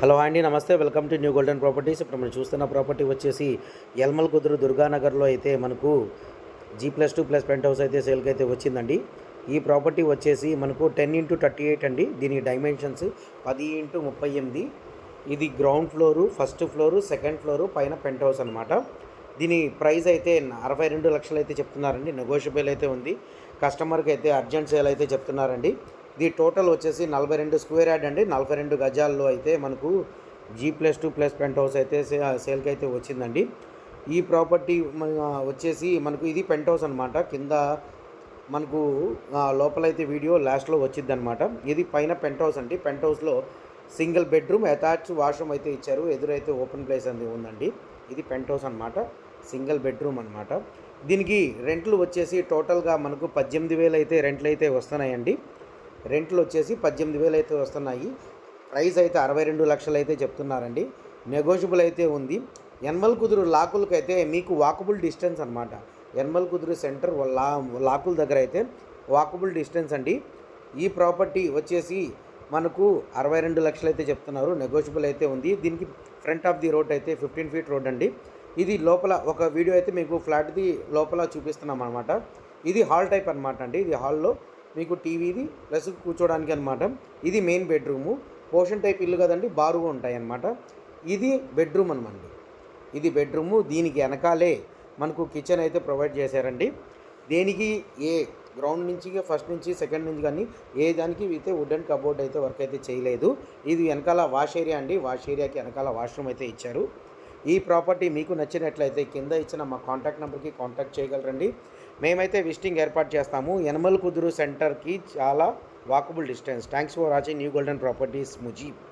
Hello అండి నమస్తే. Welcome to new golden properties. ఇప్పుడు మనం చూస్తున్న ప్రాపర్టీ వచ్చేసి యల్మల్ కుదురు దుర్గానగర్లో అయితే మనకు G plus two plus penthouse అయితే సేల్కి అయితే వచ్చిందండి. ఈ ప్రాపర్టీ వచ్చేసి మనకు టెన్ ఇంటూ థర్టీ ఎయిట్ అండి. దీని డైమెన్షన్స్ పది ఇంటూ ముప్పై ఎనిమిది. ఇది ground floor first floor second floor పైన పెంట్ హౌస్ అనమాట దీని ప్రైస్ అయితే అరవై రెండు లక్షలు అయితే చెప్తున్నారండి. నెగోషియబుల్ అయితే ఉంది. కస్టమర్కి అయితే అర్జెంట్ సేల్ అయితే చెప్తున్నారండి. ఇది టోటల్ వచ్చేసి నలభై రెండు స్క్వేర్ యార్డ్ అండి. నలభై రెండు గజాల్లో అయితే మనకు G plus two plus penthouse అయితే సేల్కి అయితే వచ్చిందండి. ఈ ప్రాపర్టీ వచ్చేసి మనకు ఇది పెంట్ హౌస్ అనమాట కింద మనకు లోపలైతే వీడియో లాస్ట్లో వచ్చింది అనమాట ఇది పైన పెంట్ హౌస్ అండి. పెంట్ హౌస్లో సింగిల్ బెడ్రూమ్ అటాచ్ వాష్రూమ్ అయితే ఇచ్చారు. ఎదురైతే ఓపెన్ ప్లేస్ అనేది ఉందండి. ఇది పెంట్ హౌస్ అనమాట సింగిల్ బెడ్రూమ్ అనమాట దీనికి రెంట్లు వచ్చేసి టోటల్గా మనకు పద్దెనిమిది వేలు అయితే రెంట్లు అయితే వస్తున్నాయండి. రెంట్లు వచ్చేసి పద్దెనిమిది వేలు అయితే వస్తున్నాయి. ప్రైస్ అయితే అరవై రెండు లక్షలు అయితే చెప్తున్నారండి. నెగోషియబుల్ అయితే ఉంది. ఎన్మల్ కుదురు లాకులకి అయితే మీకు వాకబుల్ డిస్టెన్స్ అనమాట ఎన్మల్ కుదురు సెంటర్ లా లాకుల దగ్గర అయితే వాకబుల్ డిస్టెన్స్ అండి. ఈ ప్రాపర్టీ వచ్చేసి మనకు అరవై రెండు లక్షలు అయితే చెప్తున్నారు. నెగోషియబుల్ అయితే ఉంది. దీనికి ఫ్రంట్ ఆఫ్ ది రోడ్ అయితే ఫిఫ్టీన్ ఫీట్ రోడ్ అండి. ఇది లోపల ఒక వీడియో అయితే మీకు ఫ్లాట్ది లోపల చూపిస్తున్నాం అనమాట ఇది హాల్ టైప్ అనమాట అండి. ఇది హాల్లో మీకు టీవీది ప్లస్ కూర్చోడానికి అనమాట ఇది మెయిన్ బెడ్రూము పోర్షన్ టైప్ ఇల్లు కదండి బారుగా ఉంటాయి అనమాట ఇది బెడ్రూమ్ అనమాట ఇది బెడ్రూము దీనికి వెనకాలే మనకు కిచెన్ అయితే ప్రొవైడ్ చేశారండి. దేనికి? ఏ గ్రౌండ్ నుంచి ఫస్ట్ నుంచి సెకండ్ నుంచి కానీ ఏ దానికి అయితే వుడెన్ కబోర్డ్ అయితే వర్క్ అయితే చేయలేదు. ఇది వెనకాల వాష్ ఏరియా అండి. వాష్ ఏరియాకి వెనకాల వాష్రూమ్ అయితే ఇచ్చారు. ఈ ప్రాపర్టీ మీకు నచ్చినట్లయితే కింద ఇచ్చిన మా కాంటాక్ట్ నెంబర్కి కాంటాక్ట్ చేయగలరండి. మేమైతే విజిటింగ్ ఏర్పాటు చేస్తాము. యనమల్ కుదురు సెంటర్కి చాలా walkable distance. Thanks for watching new golden properties Mujeeb.